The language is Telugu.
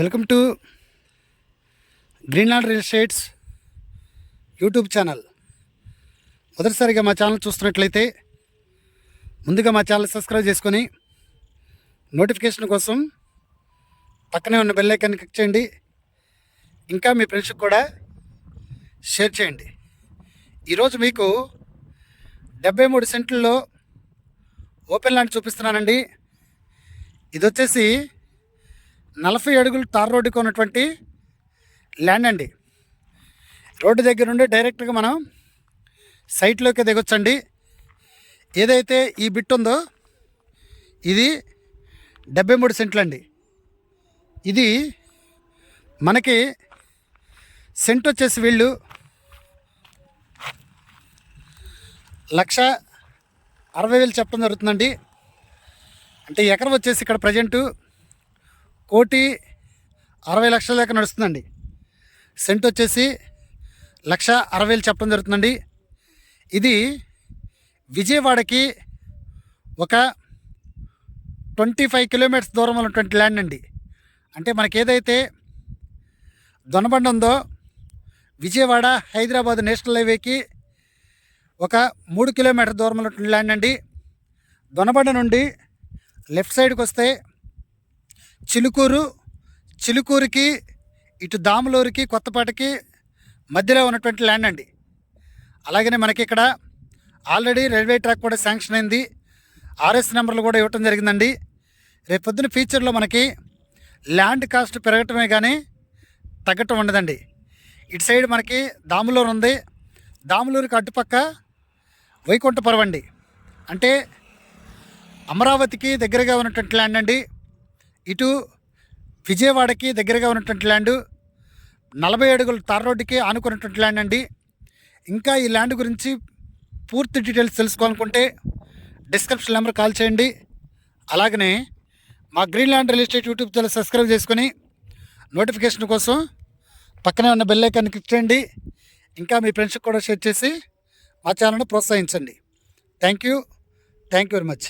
Welcome to Greenland real estates YouTube channel. మొదటిసారిగా మా ఛానల్ చూస్తున్నట్లయితే ముందుగా మా ఛానల్ సబ్స్క్రైబ్ చేసుకొని నోటిఫికేషన్ కోసం పక్కనే ఉన్న బెల్ ఐకాన్ క్లిక్ చేయండి. ఇంకా మీ ఫ్రెండ్స్కి కూడా షేర్ చేయండి. ఈరోజు మీకు డెబ్బై మూడు సెంట్లలో ఓపెన్ ల్యాండ్ చూపిస్తున్నానండి. ఇది వచ్చేసి నలభై అడుగులు తార్ రోడ్డుకి ఉన్నటువంటి ల్యాండ్ అండి. రోడ్డు దగ్గర నుండి డైరెక్ట్గా మనం సైట్లోకి దిగొచ్చండి. ఏదైతే ఈ బిట్ ఉందో ఇది డెబ్బై మూడు సెంట్లు అండి. ఇది మనకి సెంట్ వచ్చేసి వీళ్ళు లక్ష అరవై వేలు చెప్పడం జరుగుతుందండి. అంటే ఎకరం వచ్చేసి ఇక్కడ ప్రజెంటు కోటి అరవై లక్షల దాకా నడుస్తుందండి. సెంట్ వచ్చేసి లక్ష అరవై వేలు చెప్పడం జరుగుతుందండి. ఇది విజయవాడకి ఒక ట్వంటీ ఫైవ్ కిలోమీటర్స్ దూరం ఉన్నటువంటి ల్యాండ్ అండి. అంటే మనకి ఏదైతే దొనబండ ఉందో విజయవాడ హైదరాబాద్ నేషనల్ హైవేకి ఒక మూడు కిలోమీటర్ దూరం ఉన్నటువంటి ల్యాండ్ అండి. దొనబండ నుండి లెఫ్ట్ సైడ్కి వస్తే చిలుకూరు చిలుకూరుకి ఇటు దాములూరుకి కొత్తపాటికి మధ్యలో ఉన్నటువంటి ల్యాండ్ అండి. అలాగనే మనకి ఇక్కడ ఆల్రెడీ రైల్వే ట్రాక్ కూడా శాంక్షన్ అయింది. ఆర్ఎస్ నెంబర్లు కూడా ఇవ్వటం జరిగిందండి. రేపు పొద్దున ఫ్యూచర్లో మనకి ల్యాండ్ కాస్ట్ పెరగటమే కానీ తగ్గటం ఉండదండి. ఇటు సైడ్ మనకి దాములూరు ఉంది. దాములూరుకి అటుపక్క వైకుంఠపురం అండి. అంటే అమరావతికి దగ్గరగా ఉన్నటువంటి ల్యాండ్ అండి. ఇటు విజయవాడకి దగ్గరగా ఉన్నటువంటి ల్యాండ్ నలభై అడుగుల తార్ రోడ్డుకి ఆనుకున్నటువంటి ల్యాండ్ అండి. ఇంకా ఈ ల్యాండ్ గురించి పూర్తి డీటెయిల్స్ తెలుసుకోవాలనుకుంటే డిస్క్రిప్షన్ నెంబర్ కాల్ చేయండి. అలాగనే మా green land real estate YouTube channel subscribe చేసుకొని నోటిఫికేషన్ కోసం పక్కనే ఉన్న బెల్ ఐకాన్ క్లిక్ చేయండి. ఇంకా మీ ఫ్రెండ్స్కి కూడా షేర్ చేసి మా ఛానల్ను ప్రోత్సహించండి. Thank you. Thank you very much.